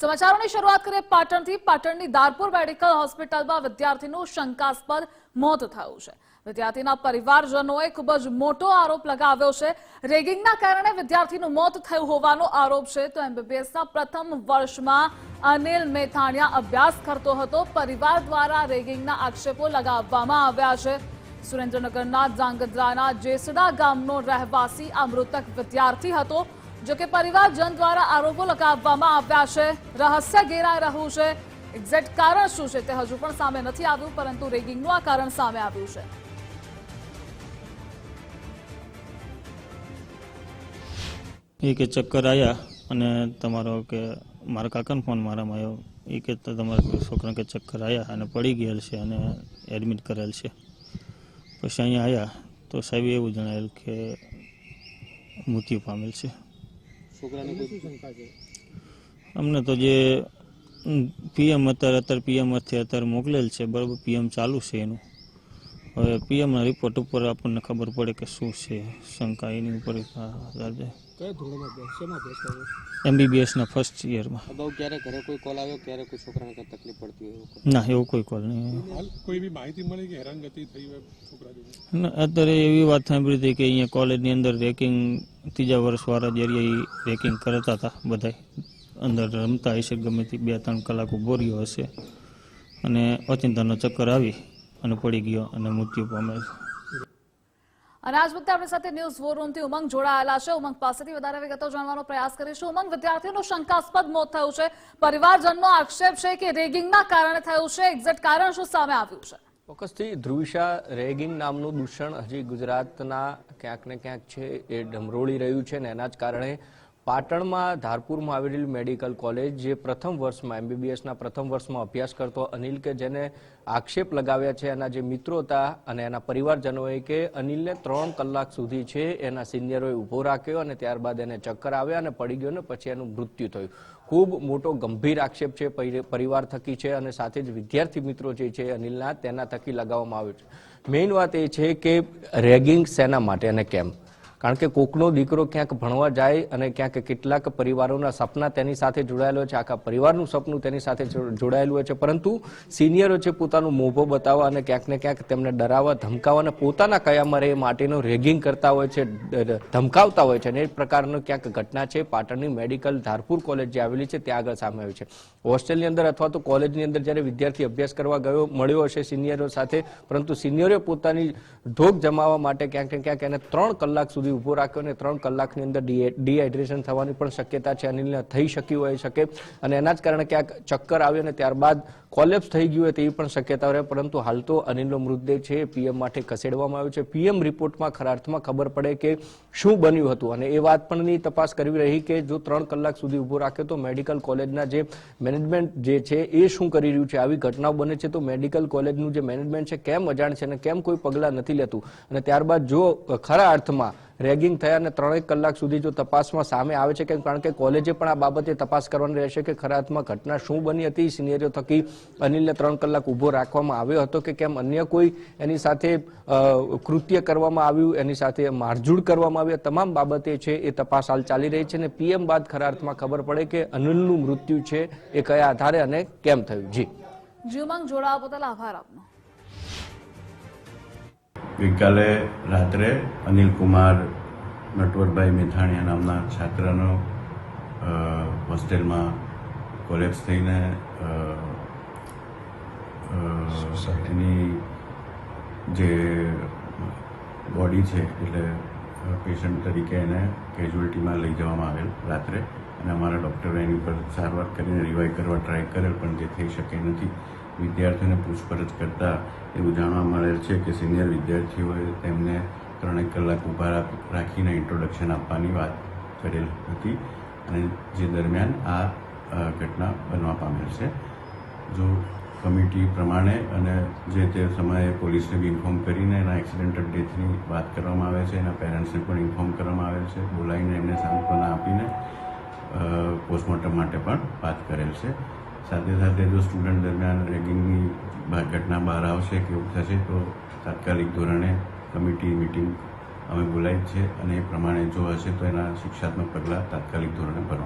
સમાચારોની શરૂઆત કરીએ પાટણથી. પાટણની દારપુર મેડિકલ હોસ્પિટલમાં વિદ્યાર્થીનું શંકાસ્પદ મોત થયું છે. વિદ્યાર્થીના પરિવારજનોએ ખૂબ જ મોટો આરોપ લગાવ્યો છે. રેગિંગના કારણે વિદ્યાર્થીનું મોત થયું હોવાનો આરોપ છે. તો એમબીબીએસના પ્રથમ વર્ષમાં અનિલ મેથાણિયા અભ્યાસ કરતો હતો. પરિવાર દ્વારા રેગિંગના આક્ષેપો લગાવવામાં આવ્યા છે. સુરેન્દ્રનગરના જાંગદ્રાના જેસડા ગામનો રહેવાસી આ મૃતક વિદ્યાર્થી હતો. જો કે પરિવારજન દ્વારા આરોપો લગાવવામાં આવ્યા છે. રહસ્ય ઘેરાઈ રહ્યું છે. એક્ઝેક્ટ કારણ શું છે તે હજુ પણ સામે નથી આવ્યું, પરંતુ રેગિંગનું આ કારણ સામે આવ્યું છે. એ કે ચક્કર આવ્યા અને તમારો કે મારા કાકાનો ફોન મારામાં આવ્યો. એ કે તમારા છોકરા કે ચક્કર આવ્યા અને પડી ગયેલ છે અને એડમિટ કરેલ છે. પછી અહીંયા આવ્યા તો સાહેબ એવું જણાવેલ કે મૃત્યુ પામેલ છે. છોકરાને કોઈ શંકા છે? અમને તો જે પીએમ અત્યારે અત્યારે પીએમથી અત્યારે મોકલેલ છે બરાબર પીએમ ચાલુ છે એનું. હવે પીએમના રિપોર્ટ ઉપર આપણને ખબર પડે કે શું છે શંકા એની ઉપર આધાર છે એમબીબીએસના ફર્સ્ટ યરમાં અગાઉ ક્યારે ઘરે કોઈ કોલ આવ્યો? ક્યારે કોઈ છોકરાને કંઈ તકલીફ પડતી હોય ના એવું કોઈ કોલ નહીં. કોઈ બી માહિતી મળી કે હેરાનગતિ થઈ હોય છોકરા ના, અત્યારે એવી વાત સાંભળી હતી કે અહીંયા કોલેજની અંદર રેકિંગ ત્રીજા વર્ષવાળા જ્યારે રેકિંગ કરતા હતા બધા અંદર રમતા હશે, ગમે તે બે ત્રણ કલાક ઊભો રહ્યો હશે. અને અચિંતાનો ચક્કર આવી અને પડી ગયો અને મૃત્યુ પામેલ અને આજ વખતે આપણી સાથે ન્યૂઝ વોર રૂમથી ઉમંગ જોડાયેલા છે. ઉમંગ પાસેથી વધારે વિગતો જાણવાનો પ્રયાસ કરીશું. ઉમંગ વિદ્યાર્થીનું શંકાસ્પદ મોત થયું છે. પરિવારજનનો આક્ષેપ છે કે રેગિંગના કારણે થયું છે. એક્ઝેક્ટ કારણ શું સામે આવ્યું છે? ચોક્કસથી ધ્રુવિશા રેગિંગ નામનું દૂષણ હજી ગુજરાતના ક્યાંક ને ક્યાંક છે એ ડમરોળી રહ્યું છે ને એના જ કારણે પાટણમાં ધારપુરમાં આવેલી મેડિકલ કોલેજ, જે પ્રથમ વર્ષમાં, એમબીબીએસના પ્રથમ વર્ષમાં અભ્યાસ કરતો અનિલ કે જેને આક્ષેપ લગાવ્યા છે એના જે મિત્રો હતા અને એના પરિવારજનોએ કે અનિલને ત્રણ કલાક સુધી છે એના સિનિયરોએ ઊભો રાખ્યો અને ત્યારબાદ એને ચક્કર આવ્યા અને પડી ગયો ને પછી એનું મૃત્યુ થયું. ખૂબ મોટો ગંભીર આક્ષેપ છે, પરી- પરિવાર થકી છે અને સાથે જ વિદ્યાર્થી મિત્રો જે છે અનિલના, તેના થકી લગાવવામાં આવ્યો છે. મેઇન વાત એ છે કે રેગિંગ શેના માટે અને કેમ? કારણ કે કોકનો દીકરો ક્યાંક ભણવા જાય અને ક્યાંક કેટલાક પરિવારોના સપના તેની સાથે જોડાયેલો છે, આખા પરિવારનું સપનું તેની સાથે જોડાયેલું હોય છે. પરંતુ સિનિયરો છે પોતાનું મોભો બતાવવા અને ક્યાંક ને ક્યાંક તેમને ડરાવવા, ધમકાવવા અને પોતાના કયામાં રહે માટેનું રેગિંગ કરતા હોય છે ધમકાવતા હોય છે અને એ પ્રકારનો ક્યાંક ઘટના છે. પાટણની મેડિકલ ધારપુર કોલેજ જે આવેલી છે, ત્યાં આગળ સામે આવી છે. હોસ્ટેલની અંદર અથવા તો કોલેજની અંદર જ્યારે વિદ્યાર્થી અભ્યાસ કરવા ગયો, મળ્યો હશે સિનિયરો સાથે, પરંતુ સિનિયરે પોતાની ધોક જમાવવા માટે ક્યાંક ને ક્યાંક એને ત્રણ કલાક સુધી ઊભો રાખ્યો અને ત્રણ કલાકની અંદર ડિહાઇડ્રેશન થવાની પણ શક્યતા છે. અનિલને થઈ શકી હોય શકે. અને એના જ કારણે ક્યાંક ચક્કર આવ્યો અને ત્યારબાદ કોલેપ્સ થઈ ગયું હોય તેવી પણ શક્યતા રહે, પરંતુ હાલ તો અનિલનો મૃતદેહ છે પીએમ માટે ખસેડવામાં આવ્યો છે. પીએમ રિપોર્ટમાં ખરા અર્થમાં ખબર પડે કે શું બન્યું હતું અને એ વાત પણની તપાસ કરવી રહી કે જો ત્રણ કલાક સુધી ઊભો રાખ્યો તો મેડિકલ કોલેજના જે મેનેજમેન્ટ જે છે એ શું કરી રહ્યું છે? આવી ઘટનાઓ બને છે તો મેડિકલ કોલેજનું જે મેનેજમેન્ટ છે કેમ અજાણ છે અને કેમ કોઈ પગલાં નથી લેતું? અને ત્યારબાદ જો ખરા અર્થમાં રેગિંગ થયા અને ત્રણેક કલાક સુધી જો તપાસમાં સામે આવે છે કે કારણ કે કોલેજે પણ આ બાબતે તપાસ કરવાની રહેશે કે ખરા અર્થમાં ઘટના શું બની હતી સિનિયરો થકી અનિલને ત્રણ કલાક ઊભો રાખવામાં આવ્યો હતો કે કેમ અન્ય કોઈ એની સાથે કૃત્ય કરવામાં આવ્યું એની સાથે મારઝૂડ કરવામાં આવી. તમામ બાબતે છે એ તપાસ હાલ ચાલી રહી છે અને પીએમ બાદ ખરા અર્થમાં ખબર પડે કે અનિલનું મૃત્યુ છે એ કયા આધારે અને કેમ થયું. જી. જી ઉમંગ જોડાવા બદલ આભાર આપનો. ગઈકાલે રાત્રે અનિલ કુમાર નટવરભાઈ મેથાણીયા નામના છાત્રનો હોસ્ટેલમાં કોલેપ્સ થઈને અ, જે બોડી છે એટલે પેશન્ટ તરીકે એને કેઝ્યુઅલિટીમાં લઈ જવામાં આવેલ રાત્રે. અને અમારા ડૉક્ટરે એની ઉપર સારવાર કરીને રિવાઇવ કરવા ટ્રાય કરેલ પણ જે થઈ શકે નથી. વિદ્યાર્થીઓને પૂછપરછ કરતાં એવું જાણવા મળેલ છે કે સિનિયર વિદ્યાર્થીઓએ તેમને ત્રણેક કલાક ઊભા રાખ- રાખીને ઇન્ટ્રોડક્શન આપવાની વાત કરેલ હતી. અને જે દરમિયાન આ ઘટના બનવા પામેલ છે. જો કમિટી પ્રમાણે અને જે તે સમયે પોલીસને બી ઇન્ફોર્મ કરીને એના એક્સિડેન્ટલ ડેથની વાત કરવામાં આવે છે, એના પેરેન્ટ્સને પણ ઇન્ફોર્મ કરવામાં આવેલ છે, બોલાવીને એમને સાંત્વના આપીને પોસ્ટમોર્ટમ માટે પણ વાત કરેલ છે. સાથે સાથે જો સ્ટુડન્ટ દરમિયાન રેગિંગની ઘટના બહાર આવશે કે એવું થશે, તો તાત્કાલિક ધોરણે કમિટી મિટિંગ અમે બોલાવી છે અને એ પ્રમાણે જો હશે તો એના શિક્ષાત્મક પગલાં તાત્કાલિક ધોરણે ભરવામાં